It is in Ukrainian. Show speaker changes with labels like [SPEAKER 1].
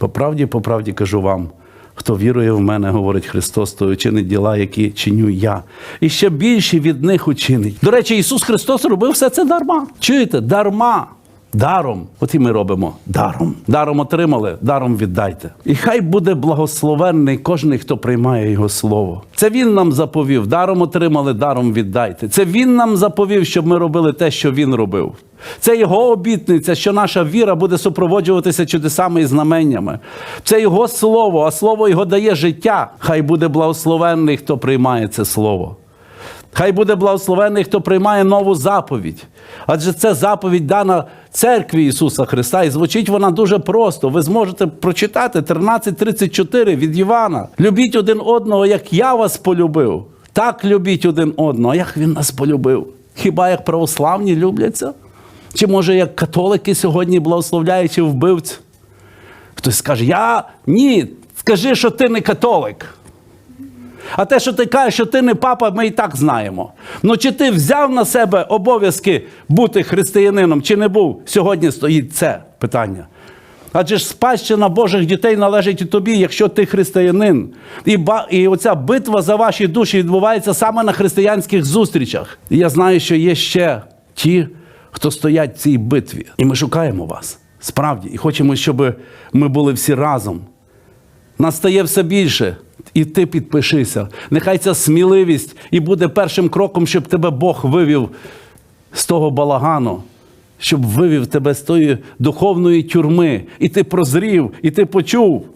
[SPEAKER 1] По правді, по правді кажу вам, хто вірує в мене, говорить Христос, то учинить діла, які чиню я. І ще більше від них учинить. До речі, Ісус Христос робив все це дарма. Чуєте? Дарма. Даром. От і ми робимо даром. Даром отримали, даром віддайте. І хай буде благословенний кожен, хто приймає Його слово. Це Він нам заповів. Даром отримали, даром віддайте. Це Він нам заповів, щоб ми робили те, що Він робив. Це Його обітниця, що наша віра буде супроводжуватися чудесами і знаменнями. Це Його слово, а слово Його дає життя. Хай буде благословенний, хто приймає це слово. Хай буде благословений, хто приймає нову заповідь. Адже це заповідь дана церкві Ісуса Христа, і звучить вона дуже просто. Ви зможете прочитати 13.34 від Івана. Любіть один одного, як я вас полюбив. Так любіть один одного, як він нас полюбив. Хіба як православні любляться? Чи може як католики сьогодні благословляючи вбивців? Хтось скаже, я ні, скажи, що ти не католик. А те, що ти кажеш, що ти не папа, ми і так знаємо. Ну чи ти взяв на себе обов'язки бути християнином, чи не був? Сьогодні стоїть це питання. Адже ж спадщина Божих дітей належить і тобі, якщо ти християнин. І, ба- і оця битва за ваші душі відбувається саме на християнських зустрічах. І я знаю, що є ще ті, хто стоять в цій битві. І ми шукаємо вас. Справді, і хочемо, щоб ми були всі разом. Нас стає все більше. І ти підпишися. Нехай ця сміливість і буде першим кроком, щоб тебе Бог вивів з того балагану, щоб вивів тебе з тої духовної тюрми. І ти прозрів, і ти почув.